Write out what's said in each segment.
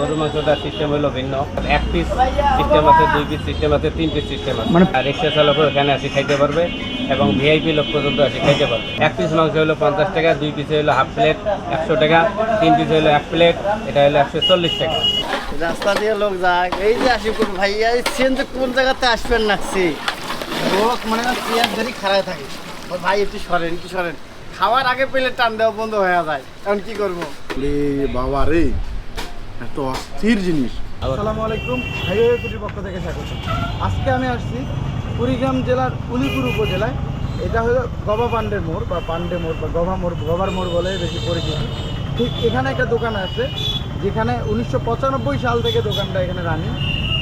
গরু মাংসটা সিস্টেম হলো ভিন্ন। এক পিস সিস্টেম আছে দুই পিস সিস্টেম আছে তিন পিস সিস্টেম আছে। মানে- রিক্সা চালকও এখানে আসি খাইতে পারবে এবং ভিআইপি লোক পর্যন্ত আসি খাইতে পারবে। এক পিস মাংস হলো পঞ্চাশ টাকা দুই পিস হলো হাফ প্লেট একশো টাকা তিন পিস হলো এক প্লেট এটা হলো একশো চল্লিশ টাকা। রাস্তা দিয়ে লোক যায়। এই যে আসি কোন ভাইয়া এই চেন যে কোন জায়গাতে আসবেন নাকছি লোক মানে চেয়ার ধরে খাড়ায় থাকে। ভাই একটু সরেন একটু সরেন। খাওয়ার আগে পেলে টান দেওয়া বন্ধ হয়ে যায়। এখন কি করব? রে বাবা রে এত অস্থির জিনিস। আসসালামু আলাইকুম। হাইওয়ে কুটির পক্ষ থেকে স্বাগত। আজকে আমি আসছি কুড়িগ্রাম জেলার উলিপুর উপজেলায়। এটা হলো গবা পান্ডের মোড় বা পান্ডে মোড় বা গভা মোড় গবার মোড় বলে বেশি পরিচিত। ঠিক এখানে একটা দোকান আছে যেখানে উনিশশো পঁচানব্বই সাল থেকে দোকানটা এখানে রানি।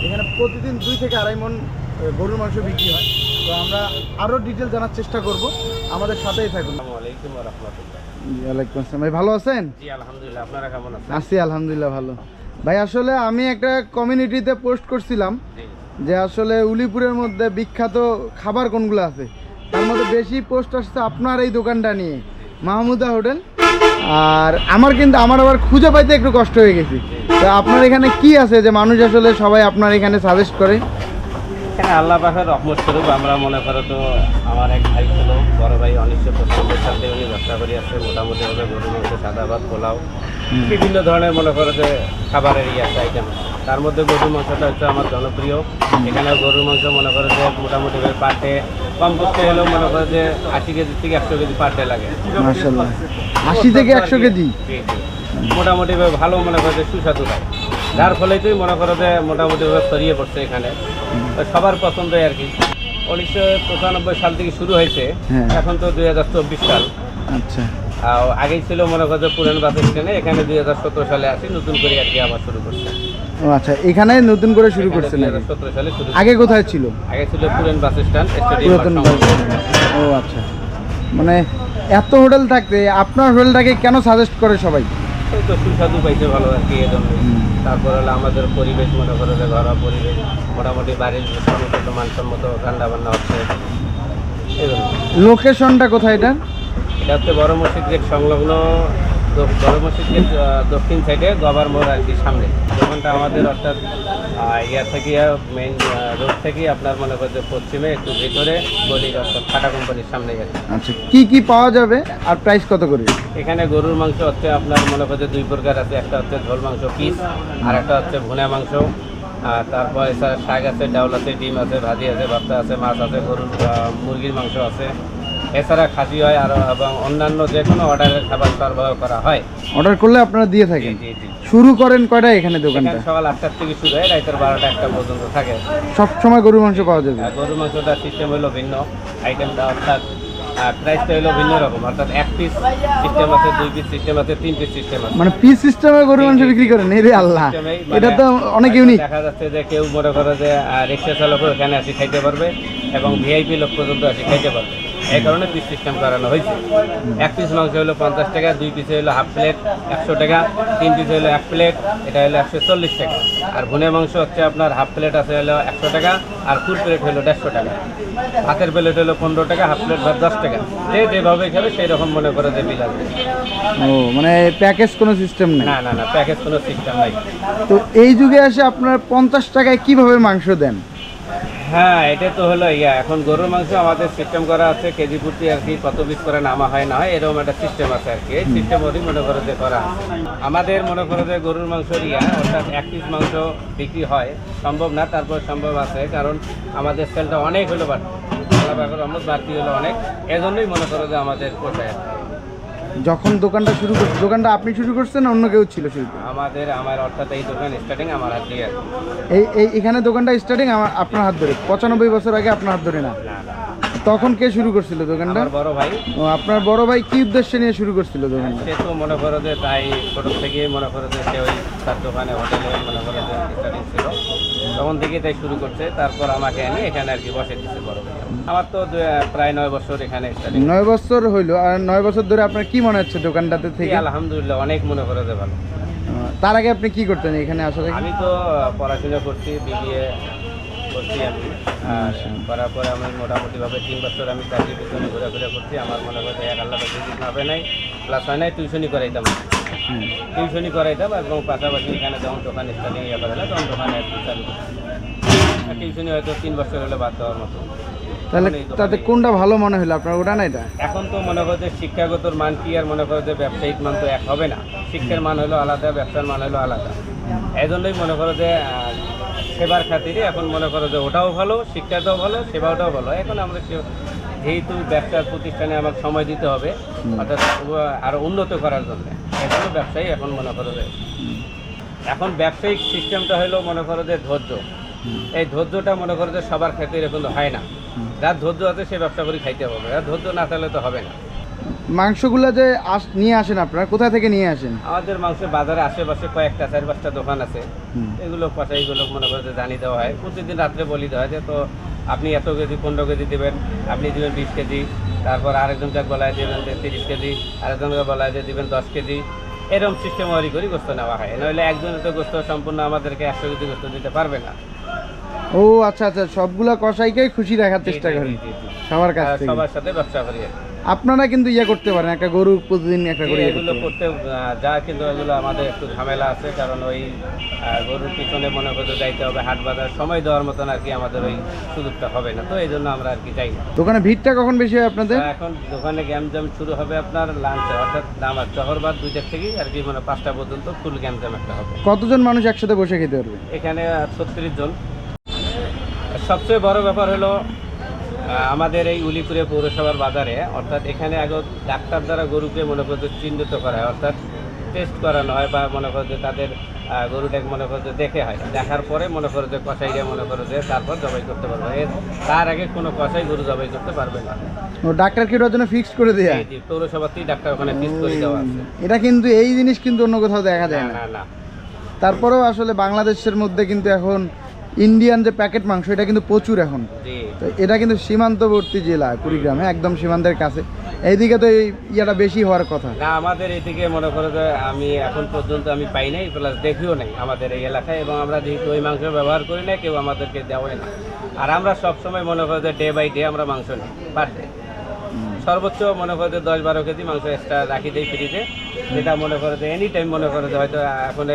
এখানে প্রতিদিন দুই থেকে আড়াই মন গরুর মাংস বিক্রি হয়। তো আমরা আরও ডিটেল জানার চেষ্টা করব। আমাদের সাথেই থাকুন। ওয়ালাইকুম আসসালাম। ভাই ভালো আছেন? আছি আলহামদুলিল্লাহ ভালো। ভাই আসলে আমি একটা কমিউনিটিতে পোস্ট করছিলাম যে আসলে উলিপুরের মধ্যে বিখ্যাত খাবার কোনগুলো আছে? তার মধ্যে বেশি পোস্ট আসছে আপনার এই দোকানটা নিয়ে মাহমুদা হোটেল। আর আমার কিন্তু আমার আবার খুঁজে পাইতে একটু কষ্ট হয়ে গেছি। তো আপনার এখানে কি আছে যে মানুষ আসলে সবাই আপনার এখানে সাজেস্ট করে? হ্যাঁ আল্লাহ পাখের রহমত স্বরূপ আমরা মনে করো তো আমার এক ভাই ছিল বড় ভাই পঁচানব্বই সাল থেকে উনি ব্যবসা করে আছে মোটামুটি ভাবে গরু মাংস সাদা ভাত পোলাও বিভিন্ন ধরনের মনে করো যে খাবারের ইয়ে আছে আইটেম তার মধ্যে গরুর মাংসটা হচ্ছে আমার জনপ্রিয়। এখানে গরুর মাংস মনে করো যে মোটামুটি ভাবে পার ডে কম করতে হলেও মনে করো যে আশি কেজি থেকে একশো কেজি পাটে লাগে। আশি থেকে একশো কেজি? জি, জি। মোটামুটি ভাবে ভালো মনে করো যে সুস্বাদু হয়। যার ফলে তুই মনে করো যে মোটামুটি ভাবে ছড়িয়ে পড়ছে এখানে। সবার পছন্দই আর কি। উনিশশো পঁচানব্বই সাল থেকে শুরু হয়েছে। হ্যাঁ। এখন তো দুই হাজার চব্বিশ সাল। আচ্ছা। আগেই ছিল মনে করো যে পুরান বাস স্ট্যান্ডে এখানে দুই হাজার সতেরো সালে আসি নতুন করে আর কি আবার শুরু করছে। ও আচ্ছা এখানে নতুন করে শুরু করছেন সতেরো সালে শুরু আগে কোথায় ছিল? আগে ছিল পুরান বাস স্ট্যান্ড পুরাতন ও আচ্ছা। মানে এত হোটেল থাকতে আপনার হোটেলটাকে কেন সাজেস্ট করে সবাই? তো সুস্বাদু পাইছে ভালো আর কি এজন্য তারপর হলো আমাদের পরিবেশ মনে করো যে ঘরোয়া পরিবেশ মোটামুটি বাড়ির সম্মত মানসম্মত ঠান্ডা বান্না হচ্ছে লোকেশনটা কোথায় এটা? এটা হচ্ছে বড় মসজিদ গেট সংলগ্ন বড় মসজিদ গেট দক্ষিণ সাইডে গবার মোড় আর কি সামনে। দোকানটা আমাদের অর্থাৎ ইয়ার ইয়া থেকে মেইন রোড থেকে আপনার মনে করতে পশ্চিমে একটু ভেতরে গলি খাটা ফাটা কোম্পানির সামনে গেছে। আচ্ছা কি কি পাওয়া যাবে আর প্রাইস কত করে? এখানে গরুর মাংস হচ্ছে আপনার মনে করতে দুই প্রকার আছে একটা হচ্ছে ঝোল মাংস পিস আর একটা হচ্ছে ভুনা মাংস। আর তারপর এছাড়া শাক আছে ডাউল আছে ডিম আছে ভাজি আছে ভাতটা আছে মাছ আছে গরুর মুরগির মাংস আছে। এছাড়া খাসি হয় আর এবং অন্যান্য যে কোনো অর্ডারের খাবার সরবরাহ করা হয়। অর্ডার করলে আপনারা দিয়ে থাকেন? জি জি শুরু করেন কয়টা এখানে দোকানটা? এখানে সকাল আটটার থেকে শুরু হয় রাতের বারোটা একটা পর্যন্ত থাকে। সব সময় গরুর মাংস পাওয়া যাবে? আর গরুর মাংসটা সিস্টেম হলো ভিন্ন। আইটেমটা অর্থাৎ প্রাইসটা হলো ভিন্ন রকম। অর্থাৎ এক পিস সিস্টেম আছে দুই পিস সিস্টেম আছে তিন পিস সিস্টেম আছে। মানে পিস সিস্টেমে গরুর মাংস বিক্রি করেন? এরে আল্লাহ! সিস্টেমেই এটা মানে তো অনেক ইউনিক দেখা যাচ্ছে যে কেউ মনে করে যে রিক্সা চালকও এখানে আসি খাইতে পারবে এবং ভিআইপি লোক পর্যন্ত আসি খাইতে পারবে। এই কারণে পিস সিস্টেম করানো হয়েছে। এক পিস মাংস হলো পঞ্চাশ টাকা দুই পিস হলো হাফ প্লেট একশো টাকা তিন পিস হলো এক প্লেট এটা হলো একশো চল্লিশ টাকা। আর ভুনে মাংস হচ্ছে আপনার হাফ প্লেট আছে হলো একশো টাকা আর ফুল প্লেট হলো দেড়শো টাকা। হাতের প্লেট হলো পনেরো টাকা হাফ প্লেট ভাত দশ টাকা। যে যেভাবে খাবে সেই রকম মনে করে যে বিল আসবে ও মানে প্যাকেজ কোনো সিস্টেম নেই? না না না প্যাকেজ কোনো সিস্টেম নাই। তো এই যুগে এসে আপনার পঞ্চাশ টাকায় কীভাবে মাংস দেন? হ্যাঁ এটা তো হলো ইয়া। এখন গরুর মাংস আমাদের সিস্টেম করা আছে কেজি প্রতি আর কি কত পিস করে নামা হয় না হয় এরকম একটা সিস্টেম আছে আর কি। এই সিস্টেম ওরই মনে করে যে করা আমাদের মনে করে যে গরুর মাংস ইয়া অর্থাৎ এক পিস মাংস বিক্রি হয় সম্ভব না তারপর সম্ভব আছে কারণ আমাদের সেলটা অনেক হলো বাড়তি। বাড়তি হলো অনেক। এজন্যই মনে করো যে আমাদের পোষায় আর কি। যখন দোকানটা শুরু করছে দোকানটা আপনি শুরু করছেন না অন্য কেউ ছিল শুরু আমাদের আমার অর্থাৎ এই দোকান স্টার্টিং আমার হাত দিয়ে। এই এই এখানে দোকানটা স্টার্টিং আমার আপনার হাত ধরে। পঁচানব্বই বছর আগে আপনার হাত ধরে না? তখন কে শুরু করছিল দোকানটা? বড় ভাই। ও আপনার বড় ভাই কি উদ্দেশ্যে নিয়ে শুরু করছিল দোকানটা? সে তো মনে করো যে তাই ছোট থেকে মনে করো যে সে ওই তার দোকানে হোটেলে মনে করো যে স্টার্টিং ছিল। তখন থেকে তাই শুরু করছে। তারপর আমাকে এনে এখানে আর কি বসে দিচ্ছে বড় আমার তো প্রায় নয় বছর এখানে নয় বছর হইল আর নয় বছর ধরে আপনার কি মনে হচ্ছে দোকানটাতে থেকে? আলহামদুলিল্লাহ অনেক মনে করো যে ভালো। তার আগে আপনি কি করতেন এখানে আসার আগে? আমি তো পড়াশোনা করছি বিবিএ করছি আমি আর করার পরে আমি মোটামুটিভাবে তিন বছর আমি চাকরি পিছনে ঘোরাফেরা করছি। আমার মনে হয় এক আল্লাহ ভাবে নাই প্লাস হয় নাই টিউশনই করাইতাম। টিউশনি করাইতাম এবং পাশাপাশি এখানে যখন দোকান স্টার্টিং ইয়ে করাইলাম তখন দোকানে চালু করতাম। আর টিউশনি হয়তো তিন বছর হলে বাদ দেওয়ার মতো। তাহলে তাতে কোনটা ভালো মনে হলো? আপনার ওটা না এটা? এখন তো মনে করো যে শিক্ষাগত মান কি আর মনে করো যে ব্যবসায়িক মান তো এক হবে না। শিক্ষার মান হলো আলাদা ব্যবসার মান হলো আলাদা। এই জন্যই মনে করো যে সেবার খাতিরে এখন মনে করো যে ওটাও ভালো শিক্ষাটাও ভালো সেবাটাও ভালো। এখন আমরা যেহেতু ব্যবসার প্রতিষ্ঠানে আমাকে সময় দিতে হবে অর্থাৎ আরও উন্নত করার জন্য। জন্য ব্যবসায়ী এখন মনে করো যে এখন ব্যবসায়িক সিস্টেমটা হলো মনে করো যে ধৈর্য। এই ধৈর্যটা মনে করো যে সবার ক্ষেত্রে এরকম হয় না। যার ধৈর্য আছে সে ব্যবসা করে খাইতে হবে আর ধৈর্য না থাকলে তো হবে না। মাংসগুলো যে আস নিয়ে আসেন আপনারা কোথা থেকে নিয়ে আসেন? আমাদের মাংস বাজারে আশেপাশে কয়েকটা চার পাঁচটা দোকান আছে। এগুলো পাশে এগুলো মনে করে যে জানিয়ে দেওয়া হয়। প্রতিদিন রাত্রে বলি দেওয়া হয় যে তো আপনি এত কেজি পনেরো কেজি দেবেন আপনি দিবেন বিশ কেজি। তারপর আরেকজনকে গলায় দেবেন তিরিশ কেজি, আরেকজনকে গলায় দিয়ে দিবেন দশ কেজি। এরকম সিস্টেম ওয়ারি করে গোস্ত নেওয়া হয়। নইলে একজনের তো গোস্ত সম্পূর্ণ আমাদেরকে একশো কেজি গোস্ত দিতে পারবে না। ও আচ্ছা আচ্ছা সবগুলা কষাইকেই খুশি রাখার চেষ্টা করেন। সবার কাছ থেকে। সবার সাথে ব্যবসা করি আপনারা কিন্তু ইয়ে করতে পারেন একটা গরু প্রতিদিন একটা করে ইয়ে এগুলো করতে। যা কিন্তু এগুলো আমাদের একটু ঝামেলা আছে কারণ ওই গরুর পিছনে মনে করতে যাইতে হবে হাট বাজার সময় দেওয়ার মতন আর কি আমাদের ওই সুযোগটা হবে না তো এই জন্য আমরা আর কি যাই দোকানে ভিড়টা কখন বেশি হয় আপনাদের? এখন দোকানে গ্যামজাম শুরু হবে আপনার লাঞ্চে অর্থাৎ আমার জহরবাদ দুইটার থেকেই আর কি মানে পাঁচটা পর্যন্ত ফুল গ্যামজাম একটা হবে। কতজন মানুষ একসাথে বসে খেতে পারবে? এখানে ছত্রিশ জন। সবচেয়ে বড় ব্যাপার হলো আমাদের এই উলিপুরে পৌরসভার বাজারে অর্থাৎ এখানে আগে ডাক্তার দ্বারা গরুকে মনে করতে চিহ্নিত করা হয় অর্থাৎ টেস্ট করানো হয় বা মনে করো যে তাদের গরুটাকে মনে করো যে দেখে হয়। দেখার পরে মনে করো যে কষাইরা মনে করো যে তারপর জবাই করতে পারবে। এর তার আগে কোনো কষাই গরু জবাই করতে পারবে না। ও ডাক্তার কি জন্য ফিক্সড করে দেয়া? পৌরসভাতেই ডাক্তার ওখানে ফিক্স করে দেওয়া আছে। এটা কিন্তু এই জিনিস কিন্তু অন্য কোথাও দেখা যায় না না। তারপরেও আসলে বাংলাদেশের মধ্যে কিন্তু এখন ইন্ডিয়ান যে প্যাকেট মাংস এটা কিন্তু প্রচুর এখন। তো এটা কিন্তু সীমান্তবর্তী জেলা কুড়িগ্রাম হ্যাঁ একদম সীমান্তের কাছে। এইদিকে তো এই ইয়েটা বেশি হওয়ার কথা। না আমাদের এদিকে মনে করো যে আমি এখন পর্যন্ত আমি পাই নাই প্লাস দেখিও নাই আমাদের এই এলাকায় এবং আমরা যেহেতু ওই মাংস ব্যবহার করি না কেউ আমাদেরকে দেওয়াই না। আর আমরা সবসময় মনে করো যে ডে বাই ডে আমরা মাংস নিই পার ডে সর্বোচ্চ মনে করো যে দশ বারো কেজি মাংস এক্সট্রা রাখি দিই ফ্রিজে যেটা মনে করো যে এনি টাইম মনে করো যে হয়তো এখন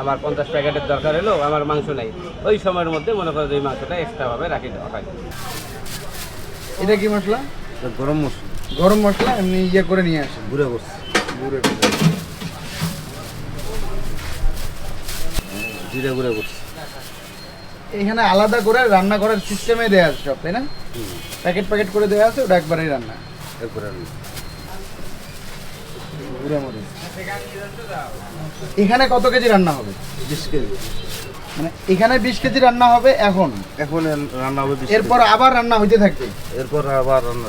আমার পঞ্চাশ প্যাকেটের দরকার হলো আমার মাংস নাই। ওই সময়ের মধ্যে মনে করো যে ওই মাংসটা এক্সট্রাভাবে রাখি দেওয়া হয়। এটা কি মশলা? গরম মশলা। গরম মশলা এমনি ইয়ে করে নিয়ে আসেন। ঘুরে বসছে গুঁড়ো জিরে ঘুরে বসছে এখানে আলাদা করে রান্না করার সিস্টেমে দেওয়া আছে সব তাই না? প্যাকেট প্যাকেট করে দেওয়া আছে ওটা একবারেই রান্না। গুঁড়ো এখানে কত কেজি রান্না হবে? বিশ কেজি। মানে এখানে বিশ কেজি রান্না হবে এখন? এখন রান্না হবে এরপর আবার রান্না হইতে থাকবে? এরপর আবার রান্না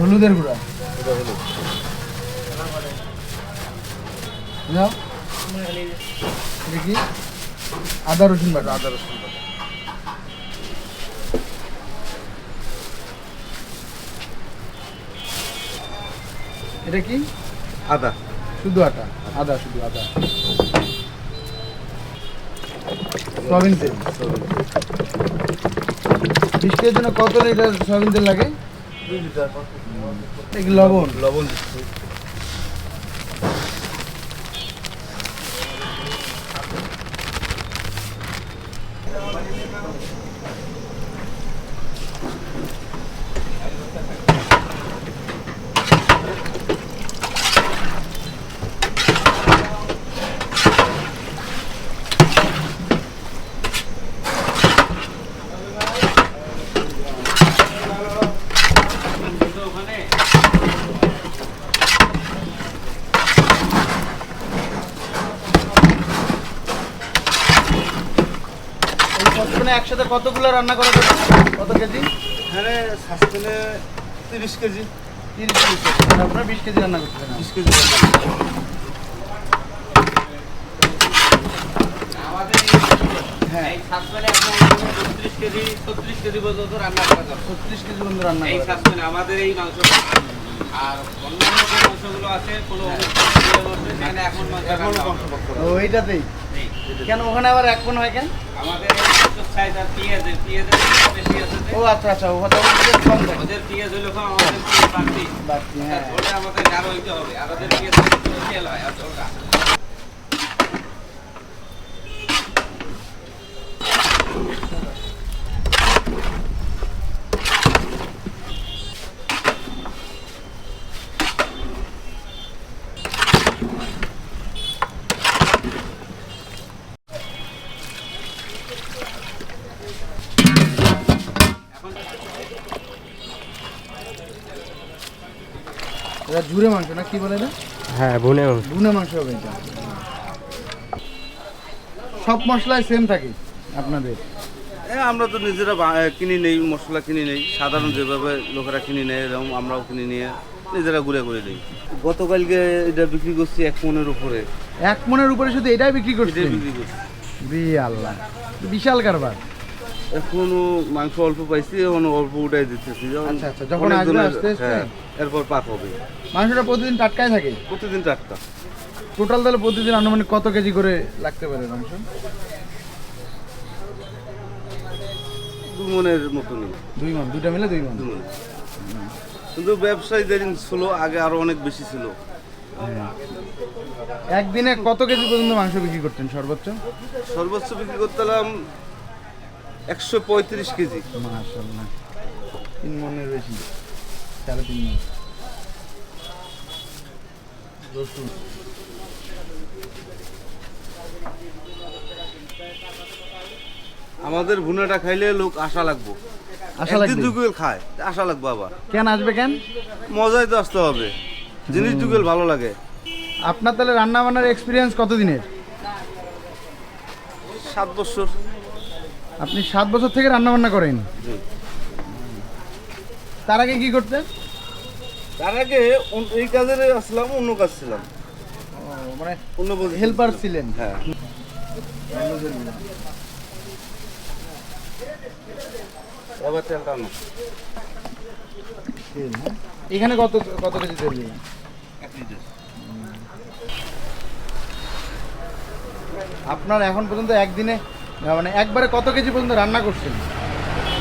হলুদের গুঁড়া। দেখি। আদা রসুন বাটা। আদা রসুন বাটা। এটা কি? আদা। শুধু আটা? আদা শুধু আদা। সয়াবিন তেল? বিশ কেজির জন্য কত লিটার সয়াবিন তেল লাগে? লবণ। লবণ দিচ্ছি এই সসপ্যানে একসাথে কতগুলো রান্না করা যাবে কত কেজি? এখানে সাসপেনে তিরিশ কেজি। তিরিশ কেজি। আর আপনারা বিশ কেজি রান্না করতে বিশ কেজি হ্যাঁ। কেজি ছত্রিশ কেজি পর্যন্ত রান্না করা যাবে। ছত্রিশ কেজি পর্যন্ত রান্না এই আমাদের এই মাংস আর অন্যান্য যে মাংসগুলো আছে কোনো এখন মাংস এখনও কেন ওখানে আবার এক ফোন হয় কেন? আমাদের চাহিদা পেঁয়াজের পেঁয়াজের বেশি আছে ও আচ্ছা আচ্ছা ওখানে ওদের কম থাকে। ওদের পেঁয়াজ হইল আমাদের বাড়তি। বাড়তি, হ্যাঁ। আমাদের হইতে হবে। আর ওদের পেঁয়াজ একটু তেল হয় আর ঝুরে মাংস না কি বলে এটা? হ্যাঁ বুনে ভুনা মাংস হবে এটা। সব মশলাই সেম থাকে আপনাদের? আমরা তো নিজেরা কিনে নেই মশলা কিনে নেই। সাধারণ যেভাবে লোকেরা কিনে নেয় এরকম আমরাও কিনে নিয়ে নিজেরা ঘুরে ঘুরে নেই গতকালকে এটা বিক্রি করছি এক মনের উপরে। এক মনের উপরে শুধু এটাই বিক্রি করছেন? বিক্রি করছি। বি আল্লাহ বিশাল কারবার। এখনও মাংস অল্প পাইছি এখন অল্প উঠাই দিতেছি। আচ্ছা, আচ্ছা, যখন আসবে আস্তে আস্তে? হ্যাঁ, এরপর পাক হবে। মাংসটা প্রতিদিন টাটকাই থাকে? প্রতিদিন টাটকা। টোটাল তাহলে প্রতিদিন আনুমানিক কত কেজি করে লাগতে পারে মাংস? দু মনের মতনই। দুই মন দুইটা মিলে দুই মন। কিন্তু ব্যবসায়ীদের ছিল আগে আরও অনেক বেশি ছিল। একদিনে কত কেজি পর্যন্ত মাংস বিক্রি করতেন সর্বোচ্চ? সর্বোচ্চ বিক্রি করতাম একশো পঁয়ত্রিশ কেজি। মাশাল্লাহ তিন মনের বেশি। সাড়ে তিন মন। রসুন। আমাদের ভুনাটা খাইলে লোক আশা লাগবো। আশা লাগবে? দুগুল খায় আশা লাগবো আবার। কেন আসবে কেন? মজাই তো আসতে হবে। জিনিস দুগুল ভালো লাগে। আপনার তাহলে রান্না বান্নার এক্সপিরিয়েন্স কতদিনের? সাত বছর। আপনি সাত বছর থেকে রান্না বান্না করেন তার আগে কি করতেন? তার আগে এই কাজের আসলাম অন্য কাজ ছিলাম। মানে অন্য হেল্পার ছিলেন? হ্যাঁ। এবার তেল? এখানে কত কত কেজি তেল দিলেন? আপনার এখন পর্যন্ত একদিনে মানে একবারে কত কেজি পর্যন্ত রান্না করছেন?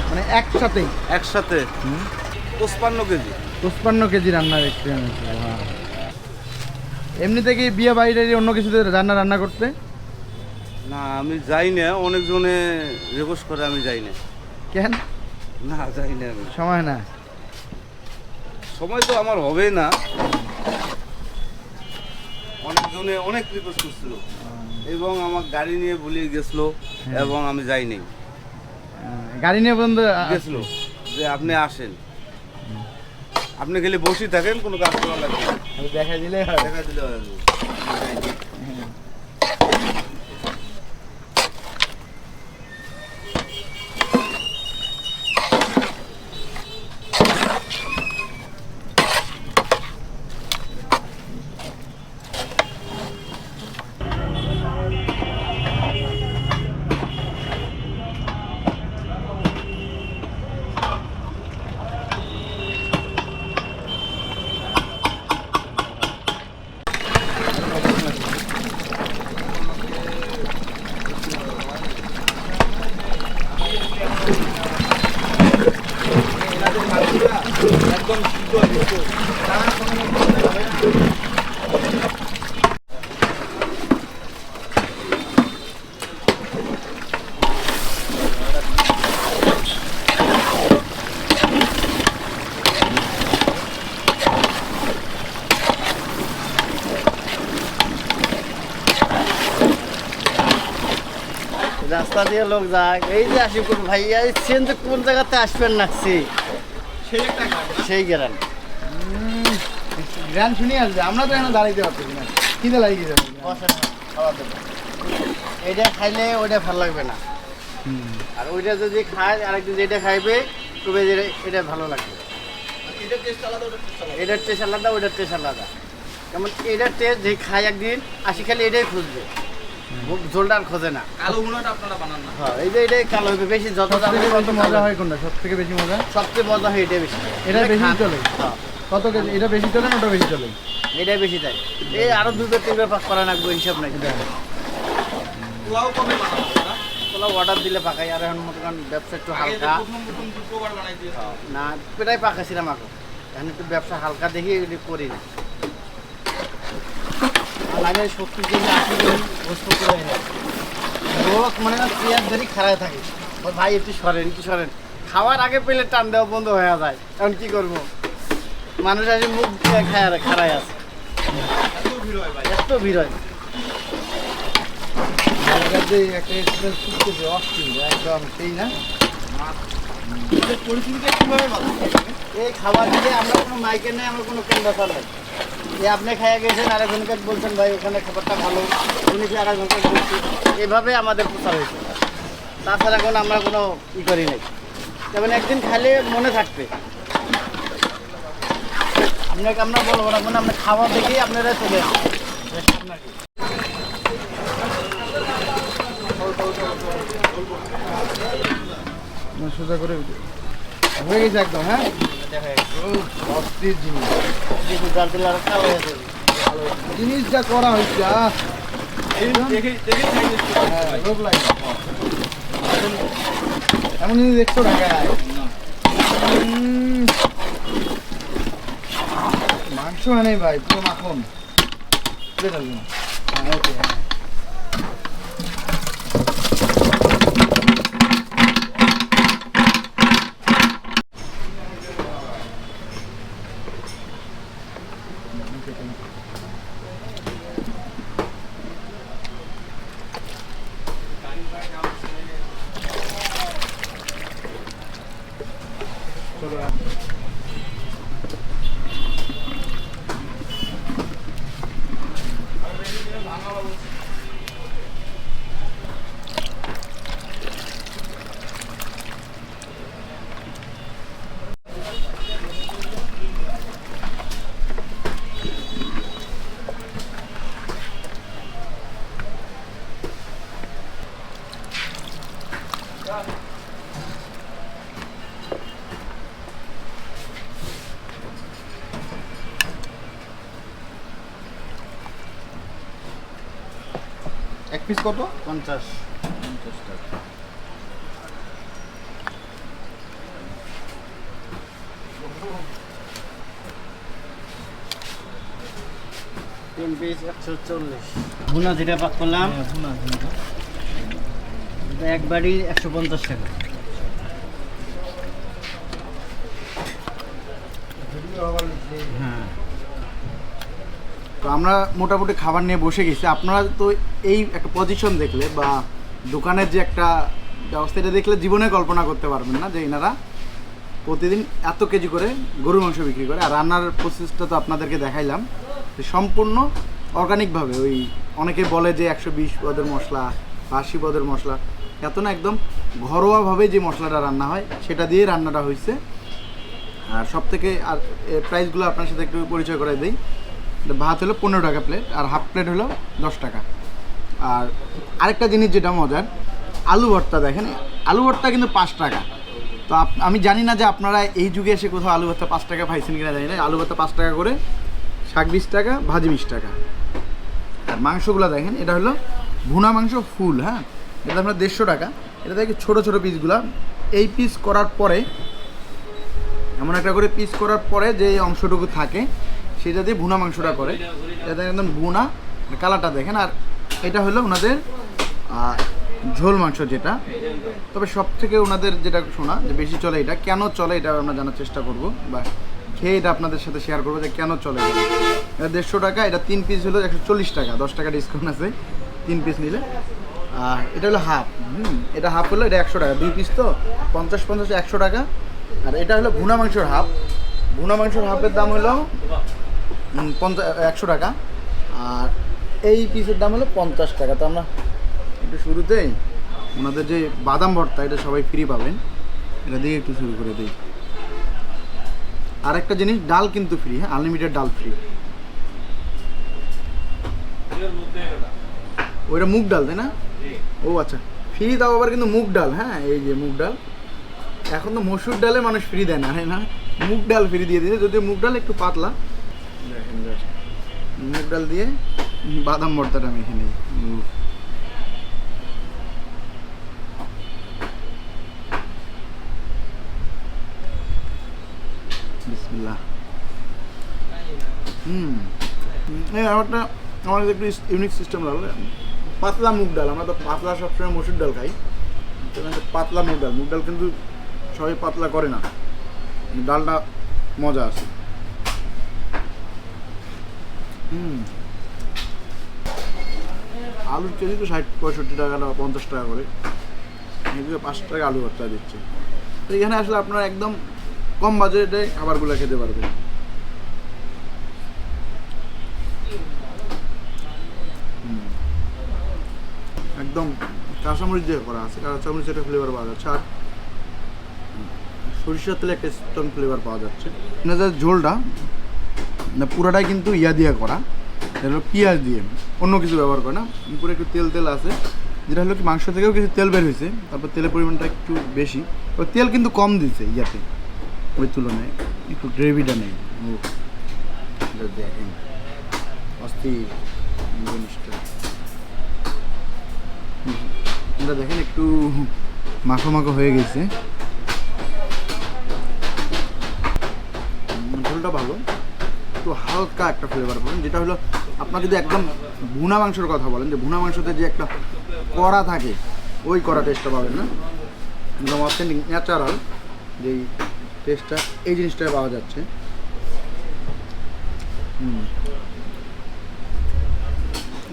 মানে একসাথেই একসাথে। পঁচপান্ন কেজি। পঁচপান্ন কেজি রান্নার এক্সপিরিয়েন্স এমনিতে কি বিয়ে বাইরে অন্য কিছুতে রান্না রান্না করতে? না আমি যাই না অনেকজনে রিকোয়েস্ট করে আমি যাই না। কেন? না যাই না আমি। সময় না? সময় তো আমার হবে না। অনেকজনে অনেক রিকোয়েস্ট করছিল। এবং আমার গাড়ি নিয়ে ভুলিয়ে গেছিল এবং আমি যাইনি। আহ, গাড়ি নিয়ে বন্ধু গেছিল যে আপনি আসেন। আপনি খালি বসে থাকেন কোনো কাজ করা লাগবে আমি দেখা দিলে হয়। দেখা দিলে রাস্তা দিয়ে লোক যায়। এই যে আশিকুর ভাইয়া, এই চেন কোন জায়গাতে আসবেন নাকছি সেই গ্রাম। গান শুনিয়ে আসবে। আমরা তো এখানে দাঁড়াইতে পারছি না। খিদে লাগিয়ে খাওয়া দেবো। এইটা খাইলে ওইটা ভালো লাগবে না। আর ওইটা যদি খায় আরেকদিন যেটা খাইবে তবে এটা ভালো লাগবে। এটার টেস্ট আলাদা ওইটার টেস্ট আলাদা। যেমন এটার টেস্ট যে খায় একদিন আসি খালি এটাই খুঁজবে। ঝোলটা আর খোঁজে না। কালো ভুনাটা আপনারা বানান না। হ্যাঁ এই যে এটাই কালো হবে। বেশি যত মজা হয় কোনটা? সব থেকে বেশি মজা? সবচেয়ে মজা হয় এটাই বেশি। এটা বেশি চলে। হ্যাঁ, কত কেজি? এটা বেশি চলে না ওটা বেশি চলে? এটাই বেশি চাই। এই আরও দুটো তিনবার পাক করা লাগবে হিসাব নাই। পোলাও কবে পোলাও অর্ডার দিলে পাকাই আর এখন মনে করেন ব্যবসা একটু হালকা। না পাকাছিলাম এখন এখন একটু ব্যবসা হালকা দেখি এগুলি করি না। আর আমি সত্যি জন্য আসি বস্তু করে লোক মনে চেয়ার ধরে খাড়ায় থাকে। ভাই একটু সরেন একটু সরেন। খাওয়ার আগে পেলে টান দেওয়া বন্ধ হয়ে যায়। এখন কি করব? মানুষ আসে মুখ দিয়ে খায় খাড়ায় আছে। এত ভিড় হয় একটা একদম সেই কীভাবে ভালো এই খাবার আমরা কোনো মাইকে নেই, আমরা কোনো নেই। এই আপনি খাইয়া বলছেন, ভাই, ওখানে খাবারটা ভালো। এভাবে আমাদের প্রচার হয়েছে। তাছাড়া এখন আমরা কোনো ই করি নাই। যেমন একদিন খাইলে মনে থাকবে। আপনাকে আমরা বলব না মানে আমরা খাওয়া দেখেই আপনারা চলে। আপনার সোজা করে হয়ে গেছে একদম হ্যাঁ? জিনিস যা করা হয়েছে হ্যাঁ, এমন জিনিস একশো টাকায় উম, মাংস মানে ভাই পুরো মাখন তুলে ফেলব না। পিস কত? পঞ্চাশ। তিন পিস একশো চল্লিশ। ভুনা যেটা পাক করলাম এক বাড়ি একশো পঞ্চাশ টাকা হ্যাঁ তো আমরা মোটামুটি খাবার নিয়ে বসে গেছি। আপনারা তো এই একটা পজিশন দেখলে বা দোকানের যে একটা ব্যবস্থা, এটা দেখলে জীবনে কল্পনা করতে পারবেন না যে এনারা প্রতিদিন এত কেজি করে গরু মাংস বিক্রি করে। আর রান্নার প্রসেসটা তো আপনাদেরকে দেখাইলাম। সম্পূর্ণ অর্গানিকভাবে ওই অনেকে বলে যে একশো বিশ পদের মশলা, আশি পদের মশলা, এত না একদম ঘরোয়াভাবে যে মশলাটা রান্না হয়, সেটা দিয়ে রান্নাটা হয়েছে আর সব থেকে আর প্রাইসগুলো আপনার সাথে একটু পরিচয় করে দিই। ভাত হলো পনেরো টাকা প্লেট আর হাফ প্লেট হলো দশ টাকা। আর আরেকটা জিনিস যেটা মজার, আলু ভর্তা দেখেন, আলু ভর্তা কিন্তু পাঁচ টাকা। তো আমি জানি না যে আপনারা এই যুগে এসে কোথাও আলু ভর্তা পাঁচ টাকা পাইছেন কিনা জানি না, আলু ভর্তা পাঁচ টাকা করে শাক বিশ টাকা, ভাজি বিশ টাকা। আর মাংসগুলো দেখেন, এটা হলো ভুনা মাংস ফুল হ্যাঁ? এটা আপনার দেড়শো টাকা। এটা দেখে ছোটো ছোটো পিসগুলা। এই পিস করার পরে, এমন একটা করে পিস করার পরে যে অংশটুকু থাকে সেটা দিয়ে ভুনা মাংসটা করে। এটা একদম ভুনা কালারটা দেখেন। আর এটা হলো ওনাদের ঝোল মাংস যেটা। তবে সব থেকে ওনাদের যেটা শোনা, যে বেশি চলে এটা, কেন চলে এটা আমরা জানার চেষ্টা করব। বা খেয়ে এটা আপনাদের সাথে শেয়ার করব যে কেন চলে এটা। এটা দেড়শো টাকা, এটা তিন পিস হলো একশো চল্লিশ টাকা, দশ টাকা ডিসকাউন্ট আছে। তিন পিস নিলে। আর এটা হলো হাফ হুম, এটা হাফ হলো, এটা একশো টাকা। দুই পিস তো, পঞ্চাশ পঞ্চাশ একশো টাকা। আর এটা হলো ভুনা মাংসর হাফ ভুনা মাংসর হাফের দাম হলো পঞ্চাশ একশো টাকা। আর এই পিসের দাম হলো পঞ্চাশ টাকা। তো আমরা একটু শুরুতেই ওনাদের যে বাদাম ভর্তা, এটা সবাই ফ্রি পাবেন। এটা দিয়ে একটু শুরু করে দিই। আর একটা জিনিস, ডাল কিন্তু ফ্রি হ্যাঁ? আনলিমিটেড ডাল ফ্রি ওইটা মুগ ডাল, তাই না? ও আচ্ছা। ফ্রি দাও আবার কিন্তু মুগ ডাল হ্যাঁ? এই যে মুগ ডাল। এখন তো মসুর ডালে মানুষ ফ্রি দেয় না, তাই না? মুগ ডাল ফ্রি দিয়ে দিয়েছে, যদিও মুগ ডাল একটু পাতলা। সুন্দর। মুগ ডাল দিয়ে বাদাম ভর্তাটা আমি এখানে বিসমিল্লাহ। হুম। আমার একটু ইউনিক সিস্টেম লাগল। পাতলা মুগ ডাল, আমরা তো পাতলা সবসময় মসুর ডাল খাই। পাতলা মুগ ডাল মুগ ডাল কিন্তু সবাই পাতলা করে না। ডালটা মজা আছে। আলুর কেজি তো ষাট, পঁয়ষট্টি টাকা না, পঞ্চাশ টাকা করে। এদিকে পাঁচ টাকা আলু ভর্তা দিচ্ছে। তো এখানে আসলে আপনারা একদম কম বাজেটে খাবারগুলো খেতে পারবেন। একদম কাঁচামরিচ দিয়ে করা আছে। কাঁচামরিচ একটা ফ্লেভার পাওয়া যাচ্ছে। আর সরিষার তেলে একটা স্ট্রং ফ্লেভার পাওয়া যাচ্ছে। ঝোলটা পুরোটাই কিন্তু ইয়া দিয়ে করা। এটা হলো পেঁয়াজ দিয়ে। অন্য কিছু ব্যবহার করে না। পুরো একটু তেল তেল আছে। যেটা হলো কি, মাংস থেকেও কিছু তেল বের হয়েছে। তারপর তেলের পরিমাণটা একটু বেশি। তেল কিন্তু কম দিচ্ছে ইয়াতে। ওই তুলনায়। একটু গ্রেভিটা নেই। দেখেন এটা দেখেন। একটু মাখো মাখো হয়ে গেছে। ভালো। একটু হালকা একটা ফ্লেভার পাবেন যেটা হলো আপনার যদি একদম ভুনা মাংসের কথা বলেন, যে ভুনা মাংসতে যে একটা কড়া থাকে, ওই কড়া টেস্টটা পাবেন না একদম অথেন্টিক ন্যাচারাল যেই টেস্টটা এই জিনিসটা পাওয়া যাচ্ছে।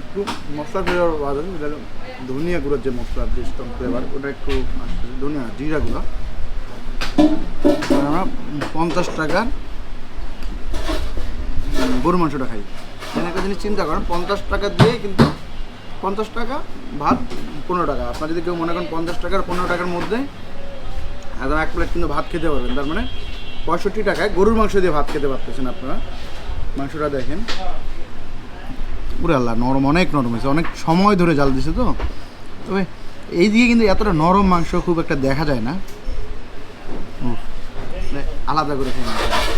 একটু মশলা ফ্লেভার পাওয়া যাচ্ছে যেটা ধনিয়া গুঁড়োর যে মশলার যে ফ্লেভার ওটা একটু। ধনিয়া, জিরা গুঁড়ো আমরা পঞ্চাশ টাকার গরু মাংসটা খাই। এখানে একটা জিনিস চিন্তা করেন, পঞ্চাশ টাকা দিয়ে কিন্তু পঞ্চাশ টাকা, ভাত পনেরো টাকা। আপনার যদি কেউ মনে করেন পঞ্চাশ টাকার পনেরো টাকার মধ্যে একদম এক প্লেট কিন্তু ভাত খেতে পারবেন। তার মানে পঁয়ষট্টি টাকায় গরুর মাংস দিয়ে ভাত খেতে পারতেছেন আপনারা। মাংসটা দেখেন। পুরো আল্লাহ, নরম, অনেক নরম হয়েছে। অনেক সময় ধরে জাল দিছে তো। তবে এই দিকে কিন্তু এতটা নরম মাংস খুব একটা দেখা যায় না। মানে আলাদা করে খেয়ে নিতে হবে।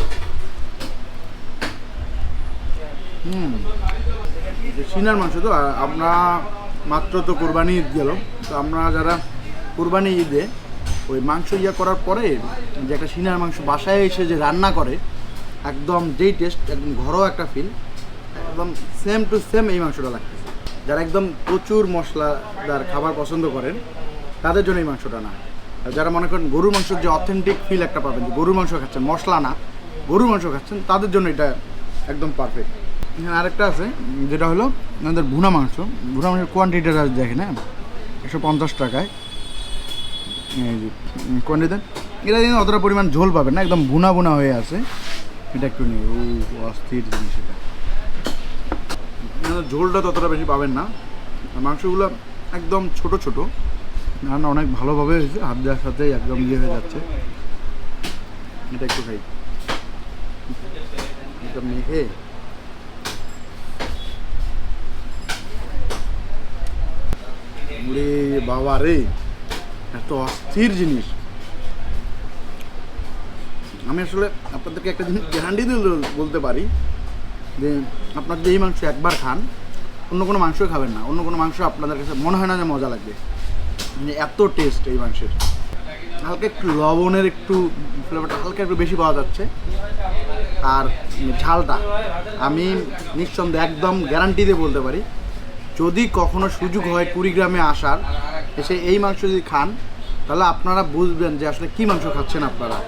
হুম। সিনার মাংস তো আমরা মাত্র তো কোরবানি ঈদ গেল। তো আমরা যারা কোরবানি ঈদে ওই মাংস ইয়া করার পরে যে একটা সিনার মাংস বাসায় এসে যে রান্না করে, একদম যেই টেস্ট একদম ঘরোয়া একটা ফিল একদম সেম টু সেম এই মাংসটা লাগতেছে। যারা একদম প্রচুর মশলাদার খাবার পছন্দ করেন, তাদের জন্য এই মাংসটা না। আর যারা মনে করেন গরুর মাংসের যে অথেন্টিক ফিল একটা পাবেন, যে গরুর মাংস খাচ্ছেন, মশলা না, গরুর মাংস খাচ্ছেন, তাদের জন্য এটা একদম পারফেক্ট এখানে আরেকটা আছে, যেটা হলো আমাদের ভুনা মাংস। ভুনা মাংসের কোয়ান্টিটিটা দেখেন হ্যাঁ? একশো পঞ্চাশ টাকায়। কোয়ান্টিটি এটা কিন্তু অতটা পরিমাণ ঝোল পাবেন না, একদম ভুনা ভুনা হয়ে আছে। এটা একটু নিয়ে, ও অস্থির জিনিস এটা। ঝোলটা ততটা বেশি পাবেন না। মাংসগুলো একদম ছোট ছোট। রান্না অনেক ভালোভাবে হয়েছে, হাত দেওয়ার সাথে একদম ইয়ে হয়ে যাচ্ছে। এটা একটু খাই। মেখে রে বাবা রে এত অস্থির জিনিস। আমি আসলে আপনাদেরকে একটা জিনিস গ্যারান্টি দিয়ে বলতে পারি যে, আপনার যদি এই মাংস একবার খান, অন্য কোনো মাংস খাবেন না। অন্য কোনো মাংস আপনাদের কাছে মনে হয় না যে মজা লাগবে। মানে এত টেস্ট এই মাংসের। হালকা একটু লবণের একটু ফ্লেভারটা হালকা একটু বেশি পাওয়া যাচ্ছে। আর ঝালটা আমি নিঃসন্দেহে একদম গ্যারান্টি দিয়ে বলতে পারি। যদি কখনো সুযোগ হয় কুড়িগ্রামে আসার, এসে এই মাংস যদি খান, তাহলে আপনারা বুঝবেন যে আসলে কী মাংস খাচ্ছেন আপনারা।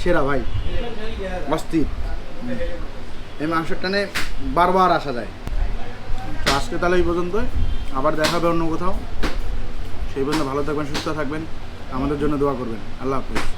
সেরা ভাই। অস্থির এই মাংসের টানে বারবার আসা যায়। তো আজকে তাহলে এই পর্যন্তই। আবার দেখা হবে অন্য কোথাও। সেই পর্যন্ত ভালো থাকবেন, সুস্থ থাকবেন। আমাদের জন্য দোয়া করবেন। আল্লাহ হাফিজ।